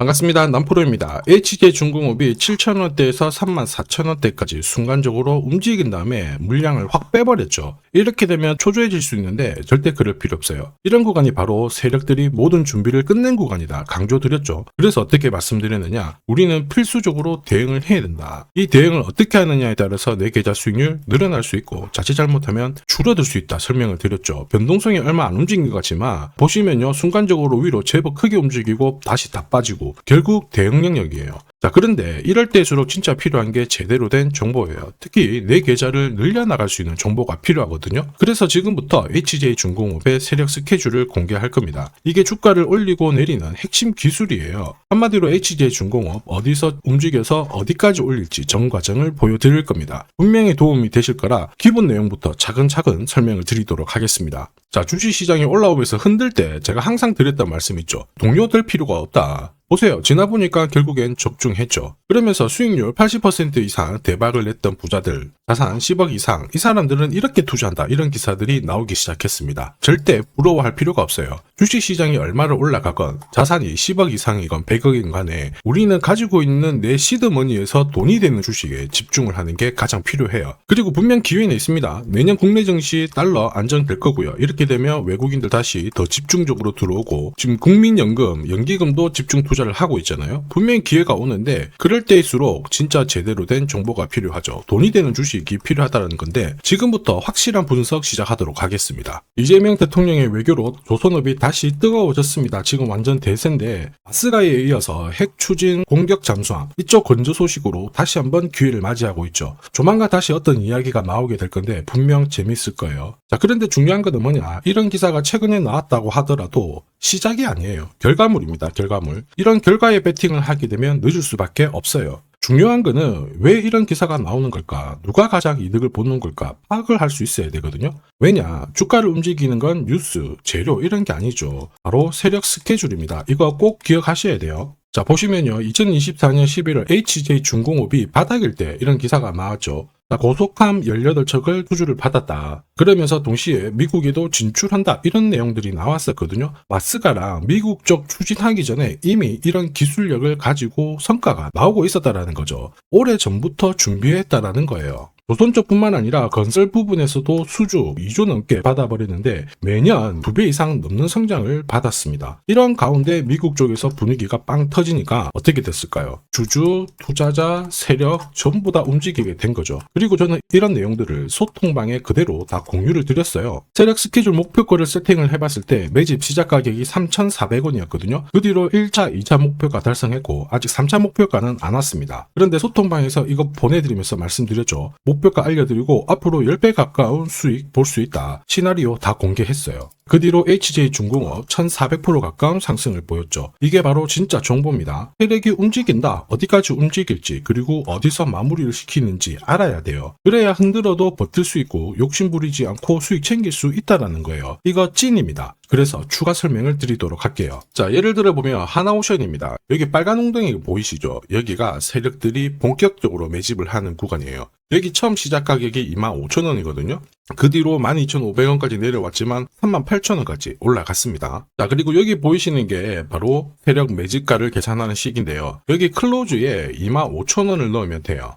반갑습니다. 남프로입니다. HJ 중공업이 7,000원대에서 34,000원대까지 순간적으로 움직인 다음에 물량을 확 빼버렸죠. 이렇게 되면 초조해질 수 있는데 절대 그럴 필요 없어요. 이런 구간이 바로 세력들이 모든 준비를 끝낸 구간이다. 강조드렸죠. 그래서 어떻게 말씀드렸느냐? 우리는 필수적으로 대응을 해야 된다. 이 대응을 어떻게 하느냐에 따라서 내 계좌 수익률 늘어날 수 있고 자칫 잘못하면 줄어들 수 있다 설명을 드렸죠. 변동성이 얼마 안 움직인 것 같지만 보시면요. 순간적으로 위로 제법 크게 움직이고 다시 다 빠지고 결국 대응 영역이에요. 자, 그런데 이럴 때일수록 진짜 필요한 게 제대로 된 정보예요. 특히 내 계좌를 늘려나갈 수 있는 정보가 필요하거든요. 그래서 지금부터 HJ중공업의 세력 스케줄을 공개할 겁니다. 이게 주가를 올리고 내리는 핵심 기술이에요. 한마디로 HJ중공업 어디서 움직여서 어디까지 올릴지 전 과정을 보여드릴 겁니다. 분명히 도움이 되실 거라 기본 내용부터 차근차근 설명을 드리도록 하겠습니다. 자, 주식시장이 올라오면서 흔들 때 제가 항상 드렸던 말씀 있죠. 동요 될 필요가 없다. 보세요. 지나보니까 결국엔 적중했죠. 그러면서 수익률 80% 이상 대박을 냈던 부자들, 자산 10억 이상, 이 사람들은 이렇게 투자한다. 이런 기사들이 나오기 시작했습니다. 절대 부러워할 필요가 없어요. 주식시장이 얼마를 올라가건, 자산이 10억 이상이건 100억인 간에 우리는 가지고 있는 내 시드머니에서 돈이 되는 주식에 집중을 하는 게 가장 필요해요. 그리고 분명 기회는 있습니다. 내년 국내 증시 달러 안정될 거고요. 이렇게 되면 외국인들 다시 더 집중적으로 들어오고, 지금 국민연금, 연기금도 집중 투자 를 하고 있잖아요. 분명히 기회가 오는데, 그럴 때일수록 진짜 제대로 된 정보가 필요하죠. 돈이 되는 주식이 필요하다는 건데, 지금부터 확실한 분석 시작하도록 하겠습니다. 이재명 대통령의 외교로 조선업이 다시 뜨거워졌습니다. 지금 완전 대세인데, 아스가에 이어서 핵 추진 공격 잠수함, 이쪽 건조 소식으로 다시 한번 기회를 맞이하고 있죠. 조만간 다시 어떤 이야기가 나오게 될 건데, 분명 재밌을 거예요. 자, 그런데 중요한 것은 뭐냐? 이런 기사가 최근에 나왔다고 하더라도 시작이 아니에요. 결과물입니다. 결과물. 결과에 베팅을 하게 되면 늦을 수밖에 없어요. 중요한 거는 왜 이런 기사가 나오는 걸까? 누가 가장 이득을 보는 걸까? 파악을 할 수 있어야 되거든요. 왜냐? 주가를 움직이는 건 뉴스, 재료 이런 게 아니죠. 바로 세력 스케줄입니다. 이거 꼭 기억하셔야 돼요. 자, 보시면요. 2024년 11월 HJ 중공업이 바닥일 때 이런 기사가 나왔죠. 자, 고속함 18척을 투주를 받았다. 그러면서 동시에 미국에도 진출한다. 이런 내용들이 나왔었거든요. 마스가랑 미국 쪽 추진하기 전에 이미 이런 기술력을 가지고 성과가 나오고 있었다라는 거죠. 오래 전부터 준비했다라는 거예요. 조선 쪽뿐만 아니라 건설 부분에서도 수주 2조 넘게 받아버리는데 매년 2배 이상 넘는 성장을 받았습니다. 이런 가운데 미국 쪽에서 분위기가 빵 터지니까 어떻게 됐을까요? 주주, 투자자, 세력 전부 다 움직이게 된 거죠. 그리고 저는 이런 내용들을 소통방에 그대로 다 공유를 드렸어요. 세력 스케줄 목표가를 세팅을 해봤을 때 매집 시작 가격이 3,400원이었거든요. 그 뒤로 1차, 2차 목표가 달성했고 아직 3차 목표가는 안 왔습니다. 그런데 소통방에서 이거 보내드리면서 말씀드렸죠. 목 표가 알려드리고 앞으로 10배 가까운 수익 볼 수 있다. 시나리오 다 공개했어요. 그 뒤로 HJ 중공업 1400% 가까운 상승을 보였죠. 이게 바로 진짜 정보입니다. 세력이 움직인다. 어디까지 움직일지 그리고 어디서 마무리를 시키는지 알아야 돼요. 그래야 흔들어도 버틸 수 있고 욕심 부리지 않고 수익 챙길 수 있다라는 거예요. 이거 찐입니다. 그래서 추가 설명을 드리도록 할게요. 자, 예를 들어 보면 하나오션입니다. 여기 빨간 웅덩이 보이시죠? 여기가 세력들이 본격적으로 매집을 하는 구간이에요. 여기 처음 시작 가격이 25,000원이거든요. 그 뒤로 12,500원까지 내려왔지만 38,000원까지 올라갔습니다. 자, 그리고 여기 보이시는 게 바로 세력 매집가를 계산하는 식인데요. 여기 클로즈에 25,000원을 넣으면 돼요.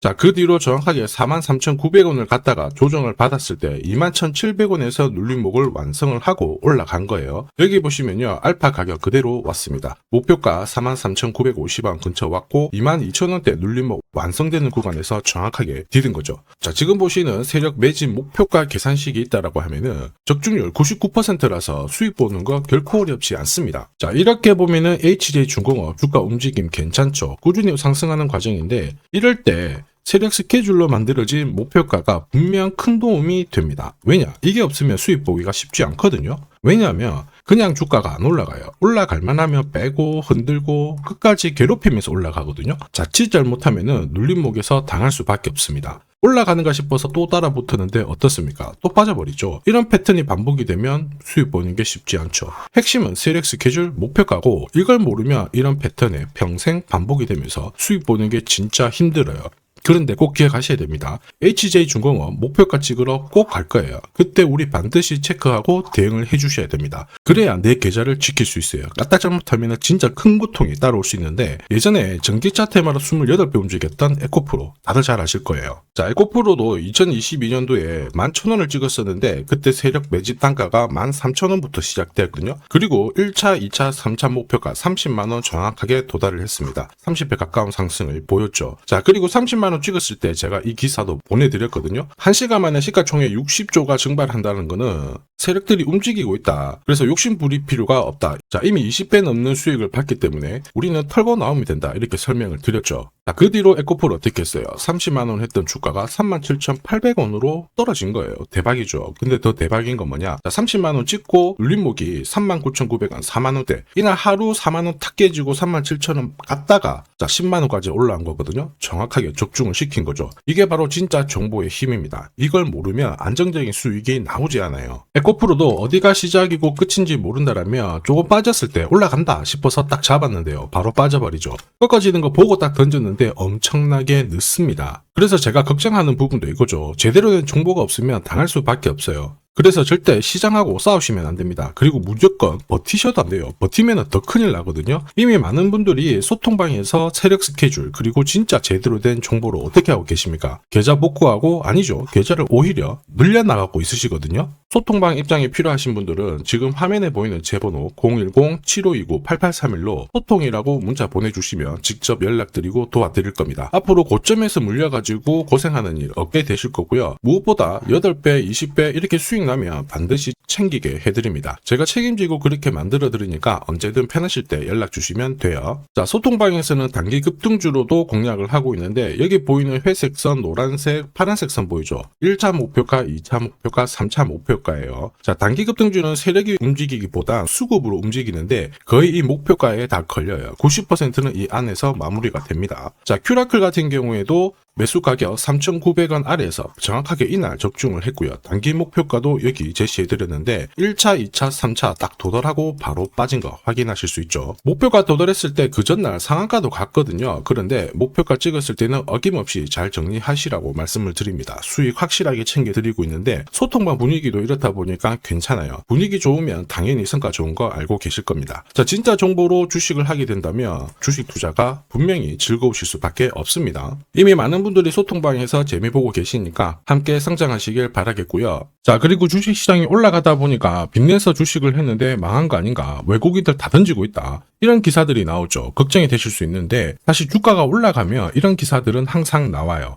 자, 그 뒤로 정확하게 43,900원을 갖다가 조정을 받았을 때 21,700원에서 눌림목을 완성을 하고 올라간 거예요. 여기 보시면요. 알파 가격 그대로 왔습니다. 목표가 43,950원 근처 왔고 22,000원대 눌림목 완성되는 구간에서 정확하게 디딘 거죠. 자, 지금 보시는 세력 매집 목표가 계산식이 있다라고 하면은 적중률 99%라서 수익 보는 거 결코 어렵지 않습니다. 자, 이렇게 보면은 HJ중공업 주가 움직임 괜찮죠. 꾸준히 상승하는 과정인데 이럴 때 세력 스케줄로 만들어진 목표가가 분명 큰 도움이 됩니다. 왜냐? 이게 없으면 수익 보기가 쉽지 않거든요. 왜냐하면 그냥 주가가 안 올라가요. 올라갈 만하면 빼고 흔들고 끝까지 괴롭히면서 올라가거든요. 자칫 잘못하면은 눌림목에서 당할 수밖에 없습니다. 올라가는가 싶어서 또 따라 붙었는데 어떻습니까? 또 빠져버리죠. 이런 패턴이 반복이 되면 수익 보는 게 쉽지 않죠. 핵심은 세력 스케줄 목표가고 이걸 모르면 이런 패턴에 평생 반복이 되면서 수익 보는 게 진짜 힘들어요. 그런데 꼭 기억하셔야 됩니다. HJ중공업 목표가 찍으러 꼭 갈 거예요. 그때 우리 반드시 체크하고 대응을 해주셔야 됩니다. 그래야 내 계좌를 지킬 수 있어요. 까딱 잘못하면 진짜 큰 고통이 따라올 수 있는데 예전에 전기차 테마로 28배 움직였던 에코프로 다들 잘 아실 거예요. 자, 에코프로도 2022년도에 11,000원을 찍었었는데 그때 세력 매집 단가가 13,000원부터 시작되었거든요. 그리고 1차, 2차, 3차 목표가 30만원 정확하게 도달을 했습니다. 30배 가까운 상승을 보였죠. 자, 그리고 30만 원 찍었을 때 제가 이 기사도 보내드렸거든요. 1시간 만에 시가총액 60조가 증발한다는 거는 세력들이 움직이고 있다. 그래서 욕심 부릴 필요가 없다. 자, 이미 20배 넘는 수익을 받기 때문에 우리는 털고 나오면 된다. 이렇게 설명을 드렸죠. 자, 그 뒤로 에코폴 어떻게 했어요? 30만원 했던 주가가 37,800원으로 떨어진 거예요. 대박이죠. 근데 더 대박인 건 뭐냐? 자, 30만원 찍고 눌림목이 39,900원, 4만원대. 이날 하루 4만원 탁 깨지고 37,000원 갔다가 자, 10만원까지 올라온 거거든요. 정확하게 적중을 시킨 거죠. 이게 바로 진짜 정보의 힘입니다. 이걸 모르면 안정적인 수익이 나오지 않아요. 에코 프로도 어디가 시작이고 끝인지 모른다라면 조금 빠졌을 때 올라간다 싶어서 딱 잡았는데요. 바로 빠져버리죠. 꺾어지는 거 보고 딱 던졌는데 엄청나게 늦습니다. 그래서 제가 걱정하는 부분도 이거죠. 제대로 된 정보가 없으면 당할 수밖에 없어요. 그래서 절대 시장하고 싸우시면 안 됩니다. 그리고 무조건 버티셔도 안 돼요. 버티면 더 큰일 나거든요. 이미 많은 분들이 소통방에서 세력 스케줄 그리고 진짜 제대로 된 정보를 어떻게 하고 계십니까? 계좌 복구하고 아니죠. 계좌를 오히려 늘려나가고 있으시거든요. 소통방 입장이 필요하신 분들은 지금 화면에 보이는 제 번호 010-7529-8831로 소통이라고 문자 보내주시면 직접 연락드리고 도와드릴 겁니다. 앞으로 고점에서 물려가지고 고생하는 일 없게 되실 거고요. 무엇보다 8배, 20배 이렇게 수익 나면 반드시 챙기게 해드립니다. 제가 책임지고 그렇게 만들어 드리니까 언제든 편하실 때 연락 주시면 돼요. 자, 소통방에서는 단기 급등주로도 공략을 하고 있는데 여기 보이는 회색 선, 노란색, 파란색 선 보이죠? 1차 목표가, 2차 목표가, 3차 목표가예요. 자, 단기 급등주는 세력이 움직이기보다 수급으로 움직이는데 거의 이 목표가에 다 걸려요. 90%는 이 안에서 마무리가 됩니다. 자, 큐라클 같은 경우에도 매수 가격 3,900원 아래에서 정확하게 이날 적중을 했고요. 단기 목표가도 여기 제시해 드렸는데 1차, 2차, 3차 딱 도달하고 바로 빠진 거 확인하실 수 있죠. 목표가 도달했을 때 그 전날 상한가도 갔거든요. 그런데 목표가 찍었을 때는 어김없이 잘 정리하시라고 말씀을 드립니다. 수익 확실하게 챙겨 드리고 있는데 소통방 분위기도 이렇다 보니까 괜찮아요. 분위기 좋으면 당연히 성과 좋은 거 알고 계실 겁니다. 자, 진짜 정보로 주식을 하게 된다면 주식 투자가 분명히 즐거우실 수밖에 없습니다. 이미 많은 분들이 소통방에서 재미 보고 계시니까 함께 성장하시길 바라겠고요. 자, 그리고 주식 시장이 올라가다 보니까 빚내서 주식을 했는데 망한 거 아닌가? 외국인들 다 던지고 있다. 이런 기사들이 나오죠. 걱정이 되실 수 있는데 사실 주가가 올라가면 이런 기사들은 항상 나와요.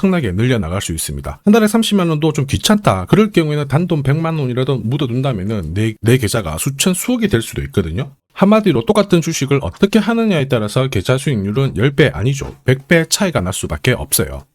나게 늘려 나갈 수 있습니다. 한 달에 30만 원도 좀 귀찮다. 그럴 경우에는 단돈 100만 원이라도 묻어둔다면은 내, 내 계좌가 수천 수억이 될 수도 있거든요. 한마디로 똑같은 주식을 어떻게 하느냐에 따라서 계좌 수익률은 10배 아니죠. 100배 차이가 날 수밖에 없어요.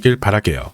길 바랄게요.